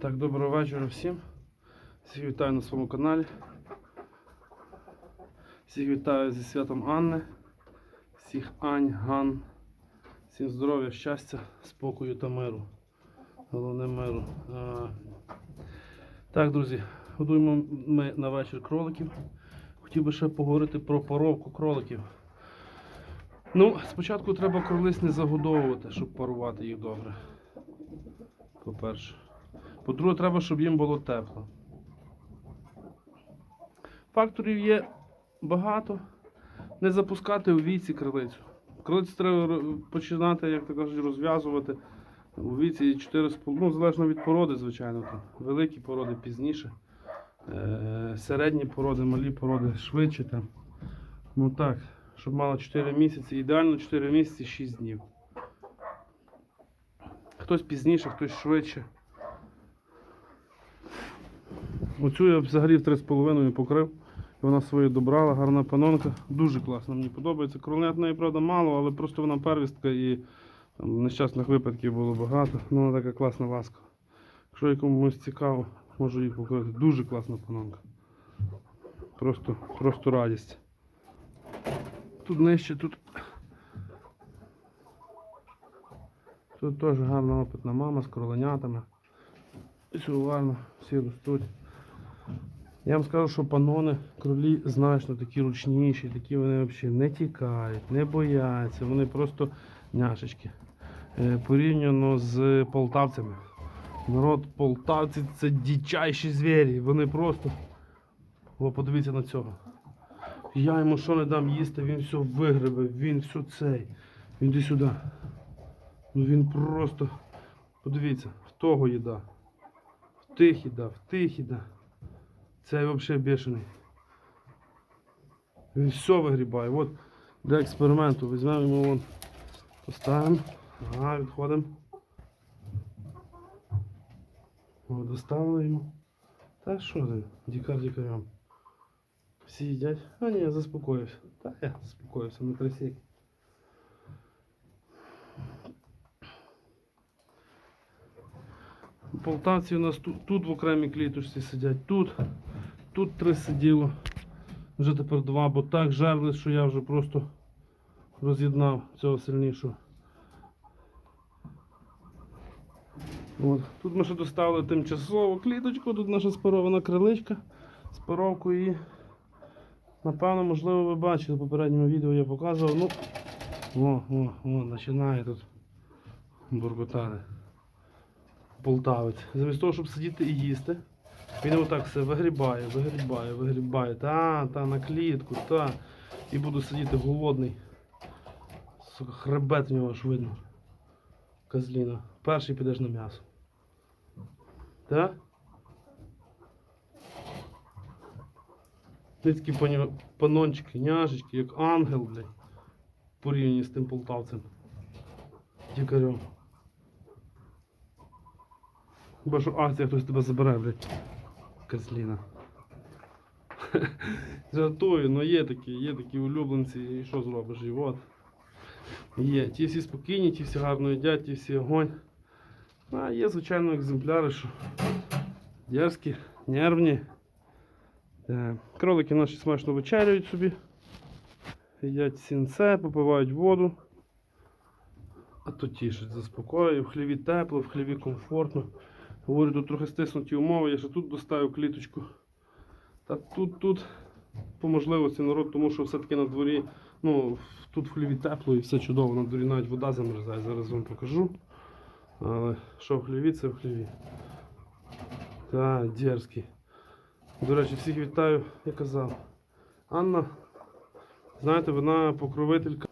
Так, доброго вечора всім. Всіх вітаю на своєму каналі. Всіх вітаю зі святом Анни. Всіх Ань, Ган. Всім здоров'я, щастя, спокою та миру. Головне миру. А, Так, друзі, годуємо ми на вечір кроликів. Хотів би ще поговорити про паровку кроликів. Ну, спочатку треба кролиць не загодовувати, щоб парувати їх добре. По-перше. По-друге, треба, щоб їм було тепло. Факторів є багато. Не запускати у віці крилицю. Крилицю треба починати, як то кажуть, розв'язувати у віці 4,5, ну, залежно від породи, звичайно. Там. Великі породи пізніше. Е- середні породи, малі породи швидше. Там. Ну так, щоб мало 4 місяці. Ідеально 4 місяці 6 днів. Хтось пізніше, хтось швидше. Оцю я взагалі в 3,5 покрив. Вона своє добрала, гарна панонка. Дуже класно, мені подобається. Кроленят неї, правда, мало, але просто вона первістка і там, нещасних випадків було багато. Ну, вона така класна ласка. Якщо якомусь цікаво, можу її покрити. Дуже класна панонка. Просто, просто радість. Тут нижче, тут. Тут теж гарна опитна мама з кроленятами. Все уважно, всі ростуть. Я вам скажу, що панони кролі значно такі ручніші, такі вони взагалі не тікають, не бояться, вони просто няшечки. Е, Порівняно з полтавцями. Народ полтавці це дичайші звірі. Вони просто. О, подивіться на цього. Я йому що не дам їсти, він все вигребе, він все цей. Він іди сюди. Ну він просто. Подивіться, в того їда. В тих їда, в тих їда. Цей взагалі бешений. Він все вигрібає. От для експерименту візьмемо йому вон. Поставимо. Ага, відходимо. Доставили йому. Та що ти, дікар дікарям. Всі їдять. А ні, я заспокоївся. Та я заспокоївся на трясік. Полтавці у нас тут, тут в окремій кліточці сидять, тут, тут три сиділо. Вже тепер два, бо так жерли, що я вже просто роз'єднав цього сильнішого. От. Тут ми ще доставили тимчасову кліточку, тут наша спарована криличка з паровкою і напевно, можливо, ви бачили в попередньому відео я показував. Ну, о, о, о, починає тут буркотати. Полтавець. Замість того, щоб сидіти і їсти, він отак все вигрібає, вигрібає, вигрібає. Та, та, на клітку, та. І буду сидіти голодний. Сука, хребет в нього аж видно. Козліна. Перший підеш на м'ясо. Так? Ти панончики, няшечки, як ангел, блядь. Порівняні з тим полтавцем. Дікарем. Хіба що акція хтось тебе забере, блядь. Козліна. Жартую, ну є такі, є такі улюбленці, і що зробиш, і от. Є. Ті всі спокійні, ті всі гарно їдять, ті всі огонь. А є, звичайно, екземпляри, що дерзкі, нервні. Е, Кролики наші смачно вечеряють собі. Їдять сінце, попивають воду. А то тішить, заспокоює, в хліві тепло, в хліві комфортно. Говорю, тут трохи стиснуті умови, я ще тут доставив кліточку. Та тут, тут по можливості народ, тому що все-таки на дворі, ну, тут в хліві тепло і все чудово, на дворі навіть вода замерзає, зараз вам покажу. Але що в хліві, це в хліві. Та, дерзкий. До речі, всіх вітаю, я казав. Анна, знаєте, вона покровителька.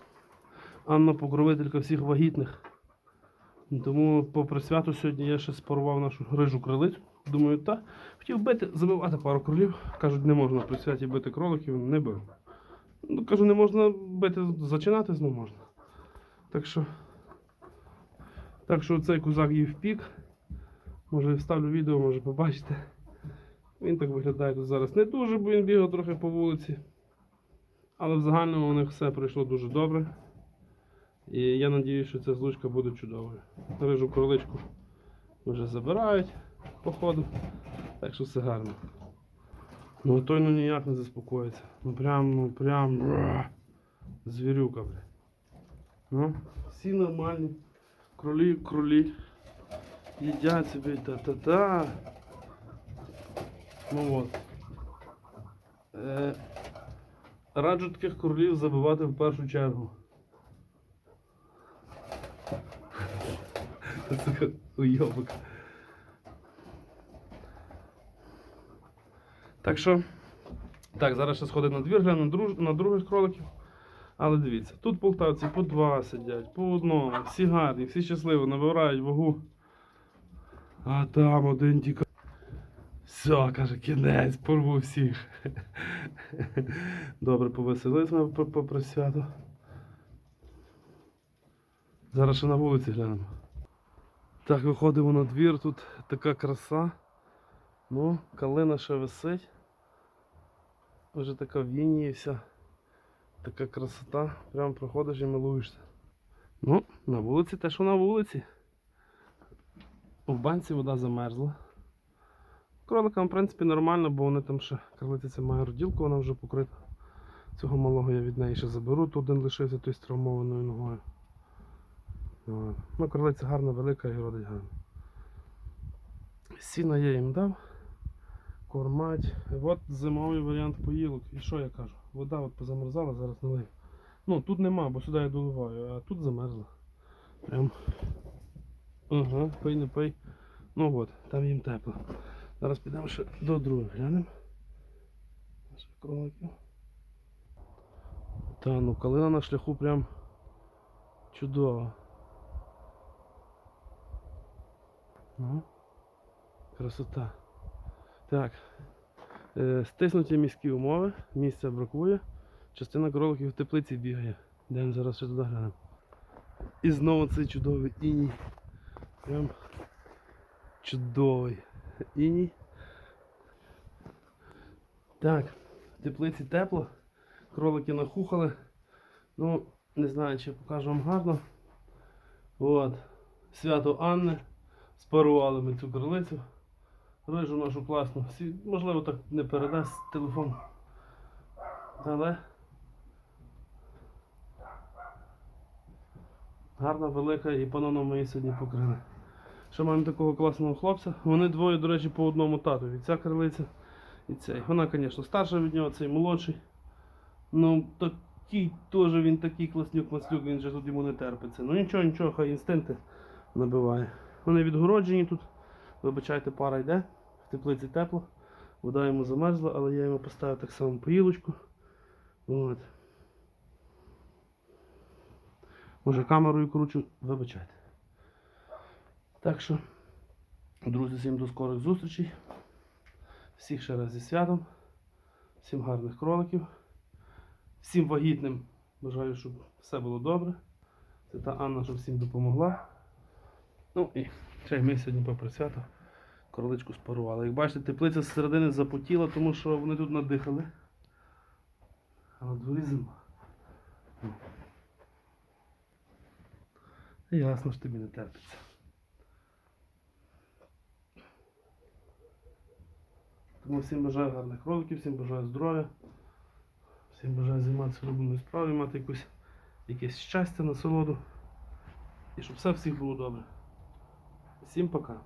Анна покровителька всіх вагітних. Тому попри свято сьогодні я ще спарував нашу рижу кролицю. Думаю, та хотів бити, забивати пару кролів. Кажуть, не можна при святі бити кроликів, не бив. Ну, кажу, не можна бити, зачинати знову можна. Так що. Так що цей кузак їв в пік. Може вставлю відео, може побачите. Він так виглядає тут зараз не дуже, бо він бігав трохи по вулиці. Але в загальному у них все пройшло дуже добре. І я сподіваюся, що ця злучка буде чудовою. Рижу кроличку вже забирають. походу. Так що все гарно. Ну той ну ніяк не заспокоїться. Ну прям, ну прям. Звірюка, бля. Ну, всі нормальні. Кролі, кролі. Їдять собі та-та-та. Ну от. Е, раджу таких кролів забивати в першу чергу. Це уйобок. Так що, так, зараз ще сходить на двір, гляну друж, на других кроликів. Але дивіться, тут полтавці по два сидять, по одному, всі гарні, всі щасливі, набирають вагу. А там один тільки. Все, каже, кінець, порву всіх. Добре, повеселились ми по- попри свято. Зараз ще на вулиці глянемо. Так, виходимо на двір, тут така краса. Ну, калина ще висить. Вже така вінні вся. Така красота. Прям проходиш і милуєшся. Ну, на вулиці те, що на вулиці. У банці вода замерзла. Кроликам, в принципі, нормально, бо вони там ще кролиця має роділку, вона вже покрита. Цього малого я від неї ще заберу, тут один лишився той з травмованою ногою. От. Ну, кролиця гарна, велика і родить гарно. Сіна я їм дав. Кормать. От зимовий варіант поїлок. І що я кажу? Вода от позамерзала, зараз налию. Ну, тут нема, бо сюди я доливаю, а тут замерзла. Прям. Ага, пий не пий. Ну от, там їм тепло. Зараз підемо ще до других глянемо. Наших кроликів. Та ну калина на шляху прям чудова. Ну, красота. Так. Е, стиснуті міські умови, місця бракує. Частина кроликів в теплиці бігає. Йдемо зараз ще туди глянемо. І знову цей чудовий іній. Прям чудовий іній. Так, в теплиці тепло. Кролики нахухали. Ну, не знаю, чи покажу вам гарно. От. Свято Анни. Спарували ми цю кролицю. Рижу нашу класну. Можливо, так не передасть телефон. Але гарна, велика і пановно ми її сьогодні покрили. Ще маємо такого класного хлопця. Вони двоє, до речі, по одному татові. Ця крилиця і цей. Вона, звісно, старша від нього, цей молодший. Ну, такий теж він такий класнюк маслюк він же тут йому не терпиться. Ну нічого, нічого, хай інстинкти набиває. Вони відгороджені тут. Вибачайте, пара йде, в теплиці тепло, вода йому замерзла, але я йому поставив так само поїлочку. От. Може камерою кручу, вибачайте. Так що, друзі, всім до скорих зустрічей. Всіх ще раз зі святом. Всім гарних кроликів. Всім вагітним. Бажаю, щоб все було добре. Це та Анна, що всім допомогла. Ну і ще ми сьогодні попри свято кроличку спарували. Як бачите, теплиця з середини запотіла, тому що вони тут надихали. А на дворі зима. Ясно, що тобі не терпиться. Тому всім бажаю гарних кроликів, всім бажаю здоров'я, всім бажаю займатися улюбленою справою, мати якусь, якесь щастя, насолоду. І щоб все всіх було добре. Всім пока.